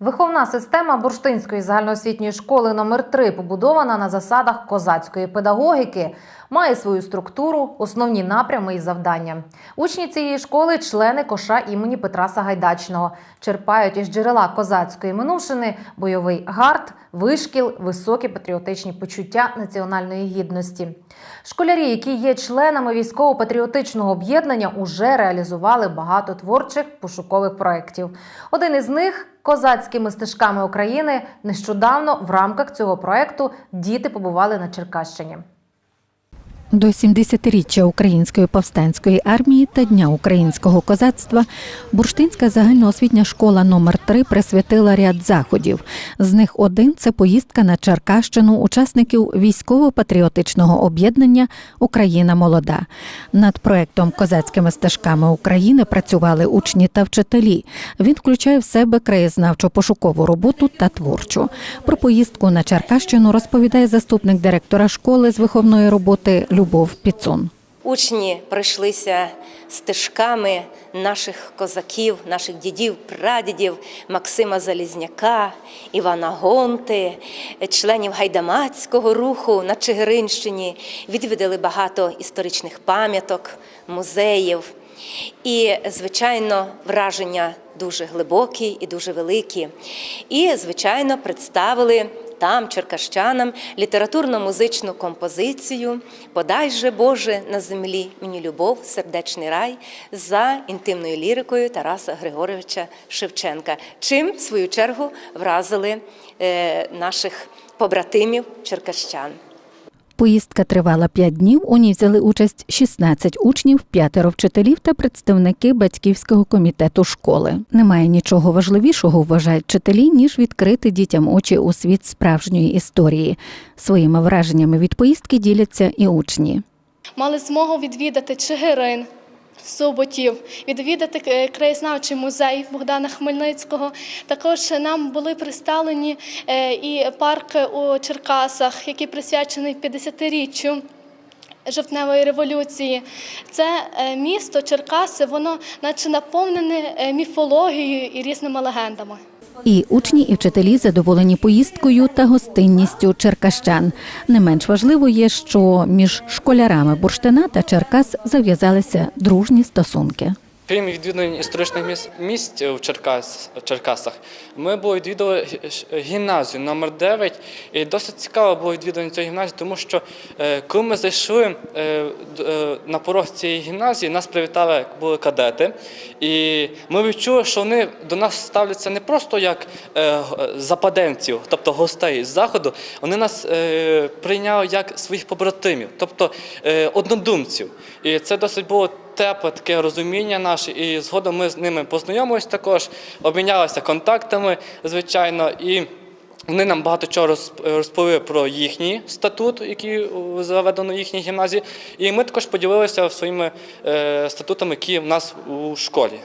Виховна система Бурштинської загальноосвітньої школи номер 3 побудована на засадах козацької педагогіки, має свою структуру, основні напрями і завдання. Учні цієї школи члени коша імені Петра Сагайдачного, черпають із джерела козацької минувшини бойовий гард, вишкіл, високі патріотичні почуття національної гідності. Школярі, які є членами військово-патріотичного об'єднання, уже реалізували багато творчих пошукових проєктів. Один із них козацькими стежками України. Нещодавно в рамках цього проекту діти побували на Черкащині. До 70-річчя Української повстанської армії та Дня українського козацтва Бурштинська загальноосвітня школа номер 3 присвятила ряд заходів. З них один це поїздка на Черкащину учасників військово-патріотичного об'єднання Україна молода. Над проектом Козацькими стежками України працювали учні та вчителі. Він включає в себе краєзнавчо-пошукову роботу та творчу. Про поїздку на Черкащину розповідає заступник директора школи з виховної роботи Любов Піцун. Учні пройшлися стежками наших козаків, наших дідів, прадідів Максима Залізняка, Івана Гонти, членів гайдамацького руху на Чигиринщині. Відвідали багато історичних пам'яток, музеїв. І, звичайно, враження дуже глибокі і дуже великі. І, звичайно, представили там, черкащанам, літературно-музичну композицію Подай же Боже на землі мені любов, сердечний рай за інтимною лірикою Тараса Григоровича Шевченка. Чим, в свою чергу, вразили е, наших побратимів черкащан. Поїздка тривала 5 днів. У ній взяли участь 16 учнів, п'ятеро вчителів та представники батьківського комітету школи. Немає нічого важливішого, вважають вчителі, ніж відкрити дітям очі у світ справжньої історії. Своїми враженнями від поїздки діляться і учні. мали змогу відвідати Чигирин, Суботів, відвідати е, краєзнавчий музей Богдана Хмельницького. Також нам були представлені е, і парк у Черкасах, який присвячений 50-річчю. Жовтневої революції, це е, місто Черкаси, воно наче наповнене міфологією і різними легендами. І учні, і вчителі задоволені поїздкою та гостинністю черкащан. Не менш важливо є, що між школярами Бурштина та Черкас зав'язалися дружні стосунки. Крім відвідування історичних місць, місць в Черкас, в Черкасах, ми були відвідували г- гімназію номер 9 І досить цікаво було відвідування цієї гімназії, тому що е, коли ми зайшли е, е, на порог цієї гімназії, нас привітали були кадети. І ми відчули, що вони до нас ставляться не просто як е, западенців, тобто гостей з заходу, вони нас е, прийняли як своїх побратимів, тобто е, однодумців. І це досить було тепле таке розуміння наше, і згодом ми з ними познайомились також, обмінялися контактами, звичайно, і вони нам багато чого розповіли про їхній статут, який заведено в їхній гімназії, і ми також поділилися своїми е, статутами, які в нас у школі.